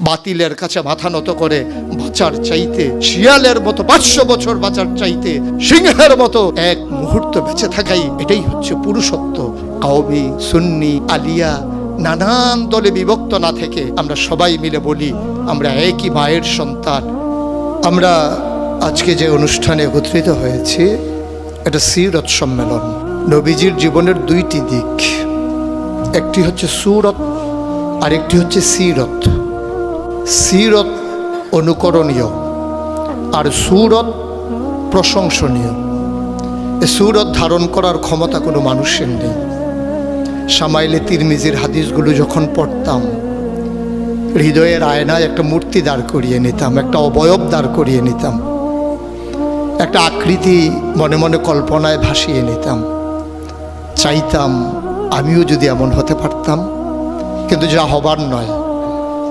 বাতিলের কাছে মাথা নত করে বাঁচার চাইতে, শিয়ালের মতো পাঁচশো বছর বাঁচার চাইতে, সিংহের মতো এক মুহূর্ত বেঁচে থাকাই এটাই হচ্ছে পুরুষত্ব। কাউমি সুন্নি, আলিয়া, নানান দলে বিভক্ত না থেকে আমরা সবাই মিলে বলি, আমরা একই মায়ের সন্তান। আমরা আজকে যে অনুষ্ঠানে একত্রিত হয়েছি, এটা সিরত সম্মেলন। নবীজির জীবনের দুইটি দিক। একটি হচ্ছে সুরত আর একটি হচ্ছে সিরত। সিরত অনুকরণীয় আর সুরত প্রশংসনীয়। এ সুরত ধারণ করার ক্ষমতা কোনো মানুষের নেই। সামাইলে তিরমিজির হাদিসগুলো যখন পড়তাম, হৃদয়ের আয়নায় একটা মূর্তি দাঁড় করিয়ে নিতাম, একটা অবয়ব দাঁড় করিয়ে নিতাম, একটা আকৃতি মনে মনে কল্পনায় ভাসিয়ে নিতাম। চাইতাম আমিও যদি এমন হতে পারতাম, কিন্তু যা হবার নয়।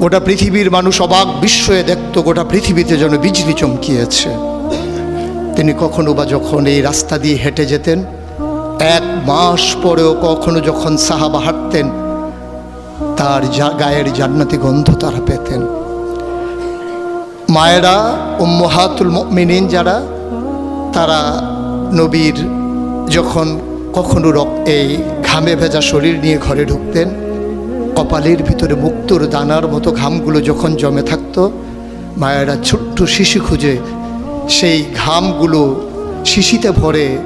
গোটা পৃথিবীর মানুষ অবাক বিস্ময়ে দেখত, গোটা পৃথিবীতে যেন বিজলি চমকিয়েছে। তিনি কখনো বা যখন এই রাস্তা দিয়ে হেঁটে যেতেন, এক মাস পরেও কখনো যখন সাহাবা হাঁটতেন, তার গায়ের জান্নাতি গন্ধ তারা পেতেন। মায়েরা ও উম্মহাতুল মিনিন যারা, তারা নবীর যখন কখনো এই ঘামে ভেজা শরীর নিয়ে ঘরে ঢুকতেন কপালের ভিতরে মুক্তোর দানার মতো ঘামগুলো যখন জমে থাকত, মায়েরা ছোট্ট শিশু খুঁজে সেই ঘামগুলো শিশিতে ভরে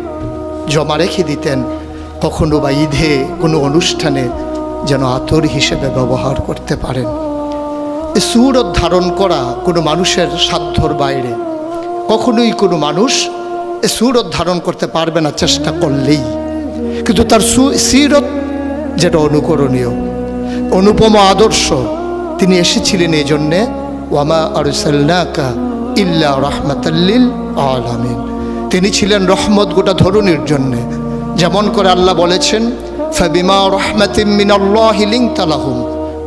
জমা রেখে দিতেন। কখনো বা ঈদে কোনো অনুষ্ঠানে যেন আতর হিসেবে ব্যবহার করতে পারেন। সুরত ধারণ করা কোনো মানুষের সাধ্যর বাইরে। কখনোই কোনো মানুষ এ সুরত ধারণ করতে পারবে না চেষ্টা করলেই। কিন্তু তার সু সিরত যেটা অনুকরণীয়। অনুপম আদর্শ তিনি এসেছিলেন এই জন্যে ওয়ামা আরসাল্লাকা ইল্লা রহমাতাল্লিল আলামিন তিনি ছিলেন রহমত গোটা ধরনের জন্যে যেমন করে আল্লাহ বলেছেন ফাবিমা রহমাতিম মিনাল্লাহি লিংতা লাহুম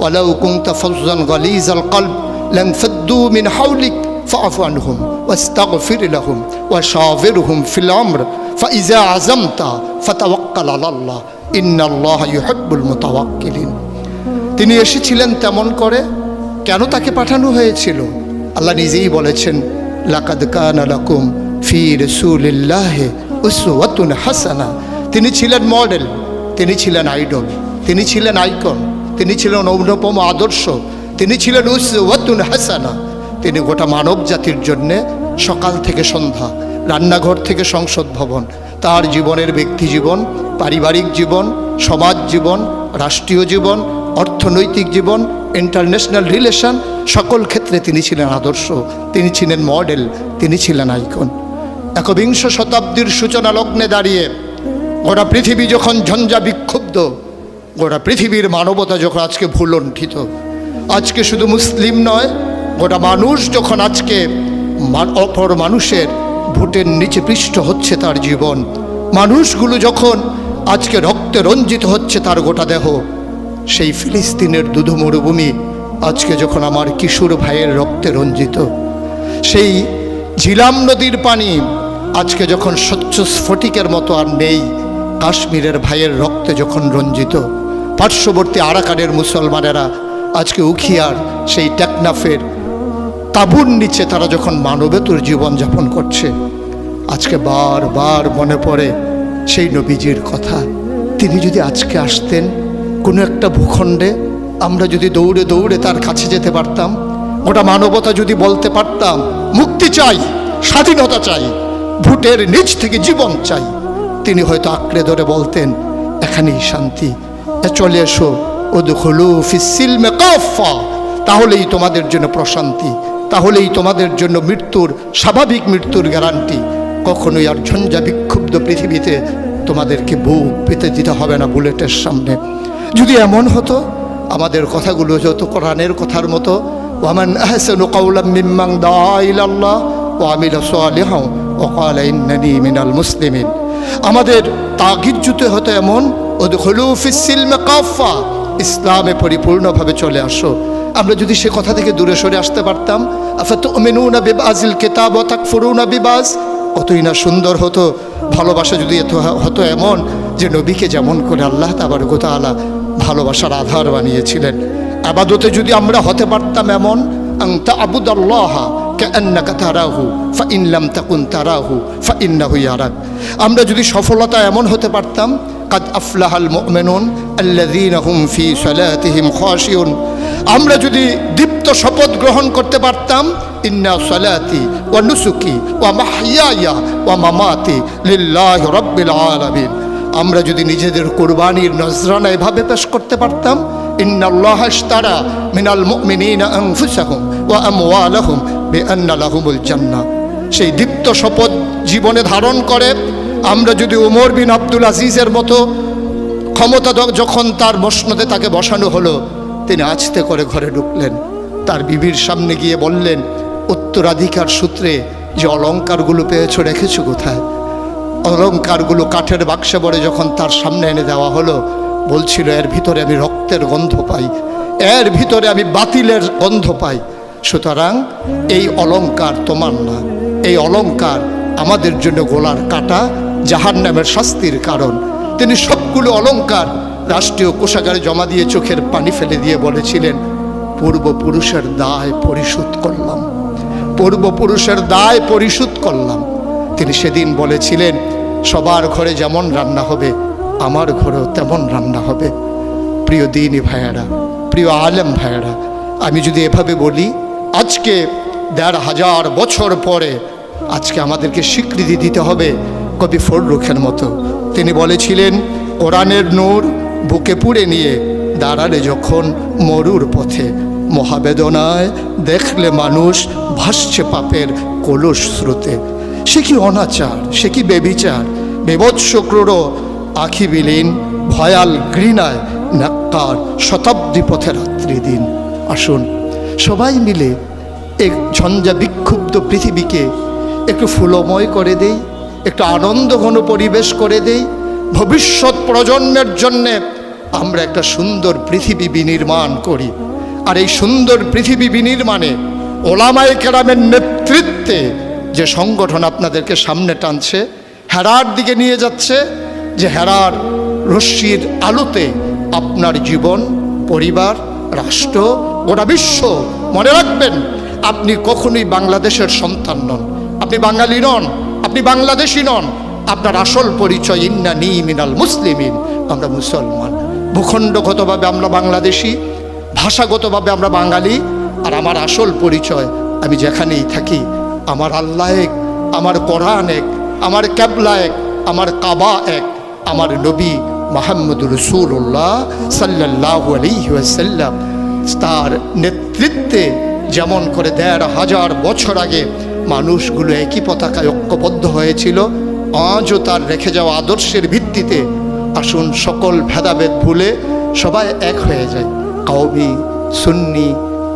ওয়ালাউ কুনতা ফাজ্জান গালিজাল কলব লাম ফাদ্দু মিন হাওলিক فاعف عنهم واستغفر لهم وشاورهم في الامر فاذا عزمت فتوكل على الله ان الله يحب المتوكلين তিনি এসেছিলেন তেমন করে, কেন তাকে পাঠানো হয়েছিল? আল্লাহ নিজেই বলেছেন, লাকাদ কানা লাকুম ফি রাসূলিল্লাহি উসওয়াতুন হাসানা। তিনি ছিলেন মডেল, তিনি ছিলেন আইডল, তিনি ছিলেন আইকন, তিনি ছিলেন অনুপম আদর্শ, তিনি ছিলেন উসওয়াতুন হাসানা। তিনি গোটা মানব জাতির জন্যে সকাল থেকে সন্ধ্যা, রান্নাঘর থেকে সংসদ ভবন, তার জীবনের ব্যক্তি জীবন, পারিবারিক জীবন, সমাজ জীবন, রাষ্ট্রীয় জীবন অর্থনৈতিক জীবন ইন্টারন্যাশনাল রিলেশন সকল ক্ষেত্রে তিনি ছিলেন আদর্শ। তিনি ছিলেন মডেল তিনি ছিলেন আইকন একবিংশ শতাব্দীর সূচনা লগ্নে দাঁড়িয়ে গোটা পৃথিবী যখন ঝঞ্ঝা বিক্ষুব্ধ, গোটা পৃথিবীর মানবতা যখন আজকে ভুলণ্ঠিত। আজকে শুধু মুসলিম নয়, গোটা মানুষ যখন আজকে অপর মানুষের ভোটের নিচে পৃষ্ঠ হচ্ছে তার জীবন। মানুষগুলো যখন আজকে রক্তে রঞ্জিত হচ্ছে তার গোটা দেহ সেই ফিলিস্তিনের দুধ মরুভূমি আজকে যখন আমার কিশোর ভাইয়ের রক্তে রঞ্জিত, সেই ঝিলাম নদীর পানি আজকে যখন স্বচ্ছ স্ফটিকের মতো আর নেই, কাশ্মীরের ভাইয়ের রক্তে যখন রঞ্জিত, পার্শ্ববর্তী আরাকানের মুসলমানেরা আজকে উখিয়ার সেই টেকনাফের তাবুর নিচে তারা যখন মানবেতর জীবনযাপন করছে, আজকে বারবার মনে পড়ে সেই নবীজির কথা। তিনি যদি আজকে আসতেন কোনো একটা ভূখণ্ডে আমরা যদি দৌড়ে দৌড়ে তার কাছে যেতে পারতাম, গোটা মানবতা যদি বলতে পারতাম, মুক্তি চাই, স্বাধীনতা চাই ভোটের নিচ থেকে জীবন চাই। তিনি হয়তো আঁকড়ে ধরে বলতেন, এখানেই শান্তি চলে এসো ও দুখলু কাফা তাহলেই তোমাদের জন্য প্রশান্তি, তাহলেই তোমাদের জন্য মৃত্যুর, স্বাভাবিক মৃত্যুর গ্যারান্টি। কখনোই আর ঝঞ্ঝা বিক্ষুব্ধ পৃথিবীতে তোমাদেরকে বুক পেতে দিতে হবে না বুলেটের সামনে। যদি এমন হতো, আমাদের কথাগুলো যত কোরআনের কথার মতো, ওয়ামান আহসানু কাউলাম মিম্মাং দা ইলাল্লাহ ওয়া আমিলা সালিহাও ওয়া ক্বালা ইন্নানি মিনাল মুসলিমিন। আমাদের তাগিদ জুতে হতো এমন কাফা ইসলামে পরিপূর্ণভাবে চলে আসো। আমরা যদি সে কথা থেকে দূরে সরে আসতে পারতাম আফাত মেনুনা বিবাজিল কেতাব ও ফুরুনা বিবাজ? কতই না সুন্দর হতো, ভালোবাসা যদি এত হতো এমন, যে নবীকে যেমন করে আল্লাহ তাবার গোতালা ভালোবাসার আধার বানিয়েছিলেন। আবাদতে যদি আমরা হতে পারতাম এমন আমরা যদি সফলতা এমন হতে পারতাম, কাদ আফলাহাল হুম ফি আমরা যদি দীপ্ত শপথ গ্রহণ করতে পারতাম, ইন্না সালাতি ওয়া নুসুকি ওয়া মাহইয়ায়া ওয়া মামাতি লিল্লাহি রাব্বিল আলামিন। আমরা যদি নিজেদের কোরবানির নজরানা এভাবে পেশ করতে পারতাম সেই দীপ্ত শপথ জীবনে ধারণ করে, আমরা যদি উমর বিন আব্দুল আজিজের মতো ক্ষমতা যখন তার মসনদে তাকে বসানো হলো, তিনি আছতে করে ঘরে ঢুকলেন। তার বিবির সামনে গিয়ে বললেন, উত্তরাধিকার সূত্রে যে অলঙ্কারগুলো পেয়েছ রেখেছো কোথায়? অলঙ্কারগুলো কাঠের বাক্সে বড়ে যখন তার সামনে এনে দেওয়া হলো, বলছিল, এর ভিতরে আমি রক্তের গন্ধ পাই। এর ভিতরে আমি বাতিলের গন্ধ পাই। সুতরাং এই অলঙ্কার তোমার না এই অলঙ্কার আমাদের জন্য গোলার কাটা জাহান নামের শাস্তির কারণ। তিনি সবগুলো অলঙ্কার রাষ্ট্রীয় কোষাগারে জমা দিয়ে চোখের পানি ফেলে দিয়ে বলেছিলেন, পূর্বপুরুষের দায় পরিশোধ করলাম। পূর্বপুরুষের দায় পরিশোধ করলাম। তিনি সেদিন বলেছিলেন সবার ঘরে যেমন রান্না হবে, আমার ঘরেও তেমন রান্না হবে। প্রিয় দিনী ভাইয়েরা, প্রিয় আলেম ভাইয়েরা, আমি যদি এভাবে বলি, আজকে দেড় হাজার বছর পরে আজকে আমাদেরকে স্বীকৃতি দিতে হবে কবি ফররুখের মতো। তিনি বলেছিলেন, কোরআনের নূর বুকে পুড়ে নিয়ে দাঁড়ালে যখন মরুর পথে মহাবেদনায় দেখলে মানুষ ভাসছে পাপের কলস স্রোতে সে কি অনাচার, সে কি বেবিচার? বেবৎস ক্রূর আখি বিলীন ভয়াল ঘৃণায় নাক্কার শতাব্দী পথে রাত্রি দিন। আসুন, সবাই মিলে এক ঝঞ্ঝা বিক্ষুব্ধ পৃথিবীকে একটু ফুলময় করে দেই, একটু আনন্দঘন পরিবেশ করে দেই। ভবিষ্যৎ প্রজন্মের জন্যে আমরা একটা সুন্দর পৃথিবী বিনির্মাণ করি। আর এই সুন্দর পৃথিবী বিনির্মাণে ওলামায় কেরামের নেতৃত্বে যে সংগঠন আপনাদেরকে সামনে টানছে হেরার দিকে নিয়ে যাচ্ছে যে হেরার রশ্মির আলোতে আপনার জীবন, পরিবার, রাষ্ট্র, গোটা বিশ্ব মনে রাখবেন, আপনি কখনোই বাংলাদেশের সন্তান নন। আপনি বাঙালি নন, আপনি বাংলাদেশি নন, আপনার আসল পরিচয় ইন্না নি মিনাল মুসলিমিন, আমরা মুসলমান। ভূখণ্ডগতভাবে আমরা বাংলাদেশি, ভাষাগতভাবে আমরা বাঙালি, আর আমার আসল পরিচয় আমি যেখানেই থাকি, আমার আল্লাহ এক, আমার কোরআন এক আমার ক্যাবলা এক, আমার কাবা এক, আমার নবী মাহমুদ রসুল্লাহ সাল্লাহ আলহিহাসাল্লাম তার নেতৃত্বে যেমন করে দেড় হাজার বছর আগে মানুষগুলো একই পতাকায় ঐক্যবদ্ধ হয়েছিল, আজও তার রেখে যাওয়া আদর্শের ভিত্তিতে আসুন সকল ভেদাভেদ ভুলে সবাই এক হয়ে যায় কাউমি সুন্নি,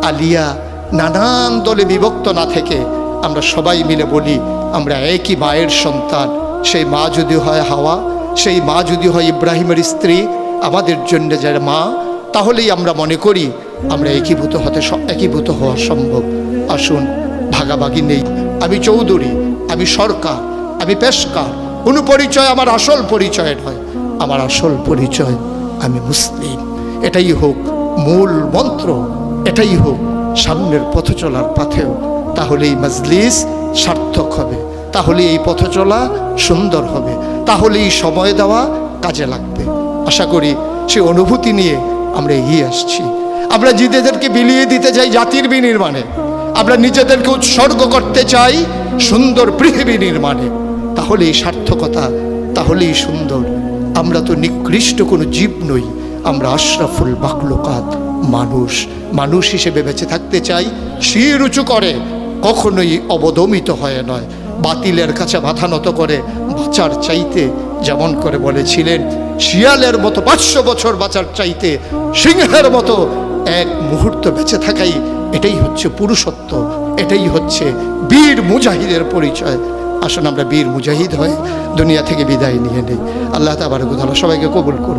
আলিয়া, নানান দলে বিভক্ত না থেকে আমরা সবাই মিলে বলি আমরা একই মায়ের সন্তান। সেই মা যদি হয় হাওয়া, সেই মা যদি হয় ইব্রাহিমের স্ত্রী, আমাদের জন্য যারা মা, তাহলেই আমরা মনে করি আমরা একীভূত হতে একীভূত হওয়া সম্ভব। আসুন, ভাগাভাগি নেই। আমি চৌধুরী, আমি সরকার, আমি পেশকার। কোনো পরিচয় আমার আসল পরিচয় নয়। আমার আসল পরিচয়, আমি মুসলিম। এটাই হোক মূল মন্ত্র, এটাই হোক সামনের পথ চলার পথেও। তাহলে এই মজলিস সার্থক হবে। তাহলে এই পথ চলা সুন্দর হবে। তাহলে এই সময় দেওয়া কাজে লাগবে। আশা করি সে অনুভূতি নিয়ে আমরা এগিয়ে আসছি। আমরা নিজেদেরকে বিলিয়ে দিতে চাই জাতির বিনির্মাণে। আমরা নিজেদেরকে উৎসর্গ করতে চাই সুন্দর পৃথিবী নির্মাণে। তাহলেই সার্থকতা, তাহলেই সুন্দর। আমরা তো নিকৃষ্ট কোনো জীব নই। আমরা আশরাফুল বাকলোকাত মানুষ। মানুষ হিসেবে বেঁচে থাকতে চাই। শির উঁচু করে কখনোই অবদমিত হয়ে নয়। বাতিলের কাছে মাথা নত করে বাঁচার চাইতে যেমন করে বলেছিলেন, শিয়ালের মতো পাঁচশো বছর বাঁচার চাইতে সিংহের মতো এক মুহূর্ত বেঁচে থাকাই এটাই হচ্ছে পুরুষত্ব, এটাই হচ্ছে বীর মুজাহিদের পরিচয়। আসুন আমরা বীর মুজাহিদ হয়ে দুনিয়া থেকে বিদায় নিয়ে নেই। আল্লাহ তাবার সবাইকে কবুল করুন